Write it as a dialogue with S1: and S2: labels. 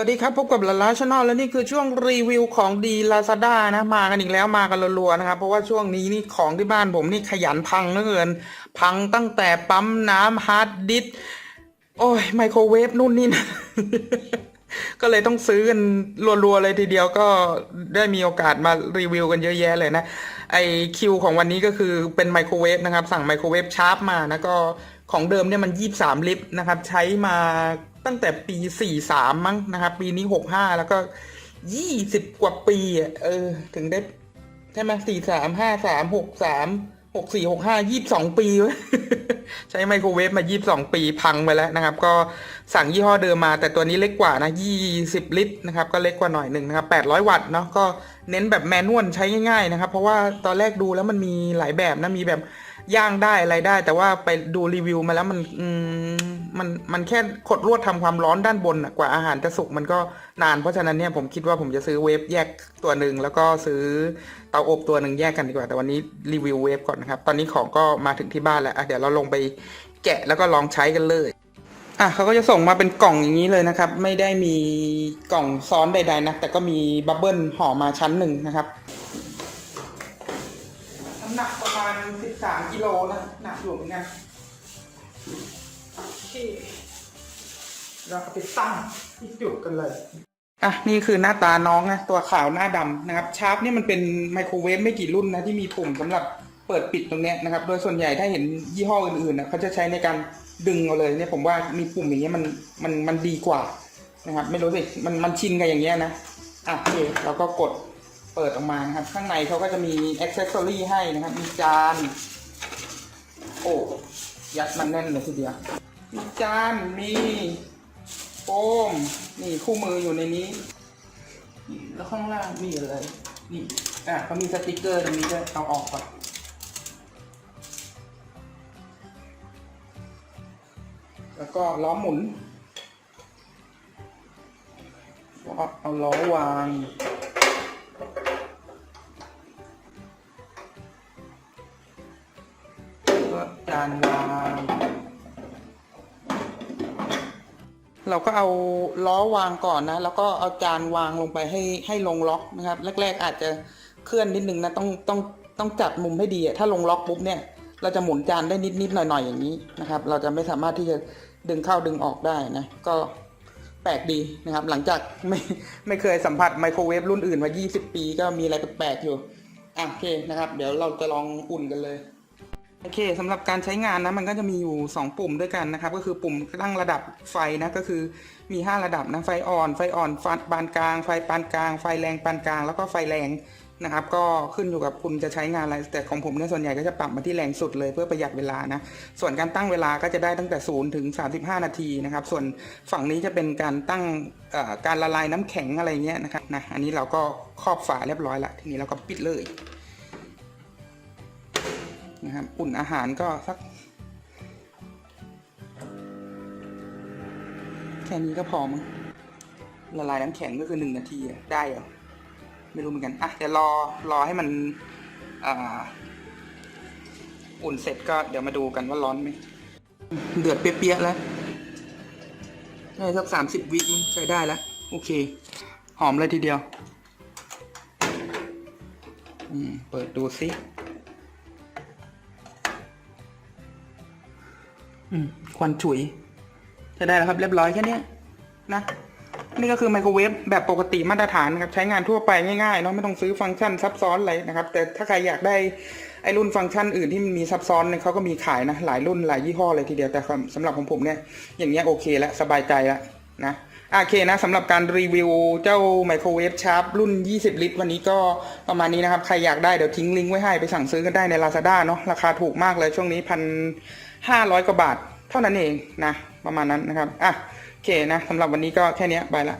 S1: สวัสดีครับ พบกับลาลาชาแนลและนี่คือช่วงรีวิวของดีลาซาด้านะมากันอีกแล้วมากันรัวๆนะครับ เพราะว่าช่วงนี้นี่ของที่บ้านผมนี่ขยันพังเหลือเกิน พังตั้งแต่ปั๊มน้ำฮาร์ดดิสโอ้ยไมโครเวฟนู่นนี่นะก็เลยต้องซื้อกันรัวๆเลยทีเดียวก็ได้มีโอกาสมารีวิวกันเยอะแยะเลยนะ ไอคิวของวันนี้ก็คือเป็นไมโครเวฟนะครับ สั่งไมโครเวฟชาร์ปมานะก็ ของเดิมเนี่ยมัน23ลิตรนะครับ ใช้มาตั้งแต่ปี43มั้งนะครับ ปีนี้65แล้วก็20กว่าปีเออ ถึงได้ใช่ไหมสี่สามห้าสามหกสามหกสี่หกห้ายี่สิบสองปีเว้ยใช้ไมโครเวฟมายี่สิบสองปีพังไปแล้วนะครับ ก็สั่งยี่ห้อเดิมมา แต่ตัวนี้เล็กกว่านะยี่สิบลิตรนะครับ ก็เล็กกว่าหน่อยหนึ่งนะครับแปดร้อยวัตต์เนาะก็เน้นแบบแมนนวลใช้ง่ายๆนะครับ เพราะว่าตอนแรกดูแล้วมันมีหลายแบบนะมีแบบ ย่างได้อะไรได้ แต่ว่าไปดูรีวิวมาแล้วมันมมันมันแค่กดลวดทำความร้อนด้านบนน่ะกว่าอาหารจะสุกมันก็นานเพราะฉะนั้นเนี่ยผมคิดว่าผมจะซื้อเวฟแยกตัวหนึ่งแล้วก็ซื้อเตาอบตัวหนึ่งแยกกันดีกว่า แต่วันนี้รีวิวเวฟก่อนนะครับ ตอนนี้ของก็มาถึงที่บ้านแล้วเดี๋ยวเราลงไปแกะแล้วก็ลองใช้กันเลยอะเขาก็จะส่งมาเป็นกล่องอย่างนี้เลยนะครับ ไม่ได้มีกล่องซ้อนใดๆนะแต่ก็มีบับเบิลห่อมาชั้นหนึ่งนะครับ หนักประมาณ 13 กิโลนะหนักอยู่เหมือนกันโอเคเราเอาไปตั้งที่จุดกันเลย อะ นี่คือหน้าตาน้องนะ ตัวขาวหน้าดำนะครับ ชาร์ปนี่มันเป็นไมโครเวฟไม่กี่รุ่นนะ ที่มีปุ่มสำหรับเปิดปิดตรงเนี้ยนะครับ โดยส่วนใหญ่ถ้าเห็นยี่ห้ออื่นๆนะเขาจะใช้ในการดึงเอาเลยเนี่ยผมว่ามีปุ่มอย่างเงี้ยมันมันมันดีกว่านะครับ ไม่รู้สิมันมันชินกับอย่างเงี้ยนะ อะโอเคเราก็กด เปิดออกมานะครับ ข้างในเขาก็จะมีอ็อกเซสซอรี่ให้นะครับ มีจาน โอ้ยัดมันแน่นเลยทีเดียว มีจานมีโฟมนี่คู่มืออยู่ในนี้ แล้วข้างล่างมีอะไร นี่อะเขามีสติกเกอร์ตรงนี้ด้วยเอาออกก่อนแล้วก็ล้อหมุน เอาล้อวาง ก็จานวาง เราก็เอาล้อวางก่อนนะ แล้วก็เอาจานวางลงไปให้ให้ลงล็อกนะครับ แรก ๆ อาจจะเคลื่อนนิดนึงนะต้องต้องต้องจัดมุมให้ดีอะถ้าลงล็อกปุ๊บเนี่ยเราจะหมุนจานได้นิดๆหน่อยๆอย่างนี้นะครับ เราจะไม่สามารถที่จะดึงเข้าดึงออกได้นะก็แปลกดีนะครับ หลังจากไม่ไม่เคยสัมผัสไมโครเวฟรุ่นอื่นมา 20 ปีก็มีอะไรแปลกๆอยู่อะโอเคนะครับ เดี๋ยวเราจะลองอุ่นกันเลย โอเคสำหรับการใช้งานนะมันก็จะมีอยู่ 2 ปุ่มด้วยกันนะครับ ก็คือปุ่มตั้งระดับไฟนะก็คือมี 5 ระดับนะไฟอ่อน ไฟอ่อนไฟปานกลาง ไฟปานกลาง ไฟแรงปานกลาง แล้วก็ไฟแรงนะครับ ก็ขึ้นอยู่กับคุณจะใช้งานอะไร แต่ของผมเนี่ยส่วนใหญ่ก็จะปรับมาที่แรงสุดเลยเพื่อประหยัดเวลานะ ส่วนการตั้งเวลาก็จะได้ตั้งแต่ 0 ถึง 35 นาทีนะครับ ส่วนฝั่งนี้จะเป็นการตั้งการละลายน้ำแข็งอะไรเงี้ยนะครับนะอันนี้เราก็ครอบฝาเรียบร้อยละทีนี้เราก็ปิดเลย นะครับ อุ่นอาหารก็สัก แค่นี้ก็พอมั้งละลายน้ำแข็งก็คือหนึ่งนาทีได้เหรอไม่รู้เหมือนกัน อะเดี๋ยวรอรอให้มันอ่าอุ่นเสร็จก็เดี๋ยวมาดูกันว่าร้อนไหม เดือดเปรี้ยๆแล้ว ได้สักสามสิบวิมใช้ได้แล้ว โอเค หอมเลยทีเดียว อืม เปิดดูซิ ควันฉุย จะได้แล้วครับเรียบร้อยแค่นี้นะนี่ก็คือไมโครเวฟแบบปกติมาตรฐานนะครับใช้งานทั่วไปง่ายๆเนาะไม่ต้องซื้อฟังก์ชันซับซ้อนอะไรนะครับ แต่ถ้าใครอยากได้ไอรุ่นฟังก์ชันอื่นที่มันมีซับซ้อนเนี่ยเขาก็มีขายนะหลายรุ่นหลายยี่ห้อเลยทีเดียวแต่สำหรับของผมเนี่ยอย่างเงี้ยโอเคแล้วสบายใจแล้วนะ โอเคนะสำหรับการรีวิวเจ้าไมโครเวฟชาร์ปรุ่น 20 ลิตร วันนี้ก็ประมาณนี้นะครับ ใครอยากได้เดี๋ยวทิ้งลิงก์ไว้ให้ไปสั่งซื้อกันได้ใน Lazada เนาะราคาถูกมากเลยช่วงนี้พันห้าร้อยกว่าบาท เท่านั้นเองนะ ประมาณนั้นนะครับอะโอเคนะสำหรับวันนี้ก็แค่นี้ไปละ